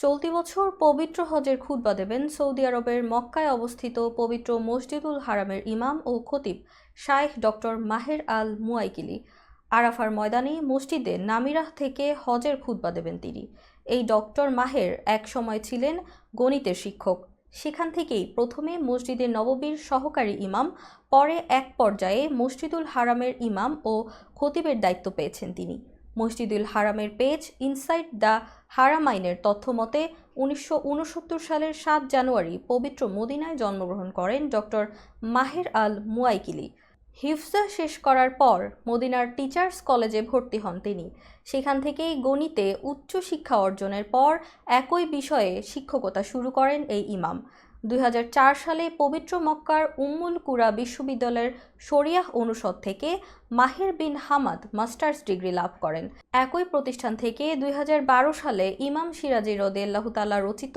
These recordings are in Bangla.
চলতি বছর পবিত্র হজের খুতবা দেবেন সৌদি আরবের মক্কায় অবস্থিত পবিত্র মসজিদুল হারামের ইমাম ও খতিব শায়েখ ডক্টর মাহের আল মুয়াইকিলি। আরাফার ময়দানে মসজিদে নামিরাহ থেকে হজের খুতবা দেবেন তিনি। এই ডক্টর মাহের এক সময় ছিলেন গণিতের শিক্ষক। সেখান থেকেই প্রথমে মসজিদের নববীর সহকারী ইমাম, পরে এক পর্যায়ে মসজিদুল হারামের ইমাম ও খতিবের দায়িত্ব পেয়েছেন তিনি। মসজিদুল হারামের পেজ ইনসাইট দ্য হারামাইনের তথ্য মতে, উনিশশো সালের সাত জানুয়ারি পবিত্র মদিনায় জন্মগ্রহণ করেন ডক্টর মাহের আল মুয়াইকিলি। হিফজা শেষ করার পর মদিনার টিচার্স কলেজে ভর্তি হন তিনি। সেখান থেকেই গণিতে উচ্চ শিক্ষা অর্জনের পর একই বিষয়ে শিক্ষকতা শুরু করেন এই ইমাম। দুই হাজার চার সালে পবিত্র মক্কার উম্মুল কুরা বিশ্ববিদ্যালয়ের শরিয়াহ অনুষদ থেকে Mahir bin Hamad masters degree লাভ করেন। একই প্রতিষ্ঠান থেকে দুই হাজার বারো সালে ইমাম সিরাজি রদেল্লাহ তাল্লাহ রচিত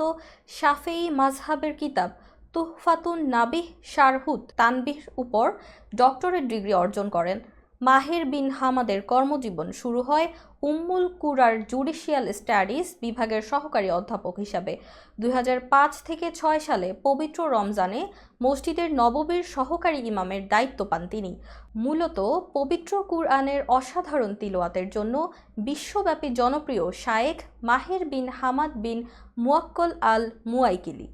শাফেই মাজহাবের কিতাব তুহফাতুন নাবিহ শারহুত তানবিহ উপর ডক্টরেট ডিগ্রি অর্জন করেন। মাহের বিন হামাদের কর্মজীবন শুরু হয় উম্মুল কুরার জুডিশিয়াল স্টাডিজ বিভাগের সহকারী অধ্যাপক হিসাবে। দুই হাজার পাঁচ থেকে ছয় সালে পবিত্র রমজানে মসজিদের নববীর সহকারী ইমামের দায়িত্ব পান তিনি। মূলত পবিত্র কুরআনের অসাধারণ তিলোয়াতের জন্য বিশ্বব্যাপী জনপ্রিয় শায়েখ মাহের বিন হামাদ বিন মুয়াক্কল আল মুয়াইকিলি।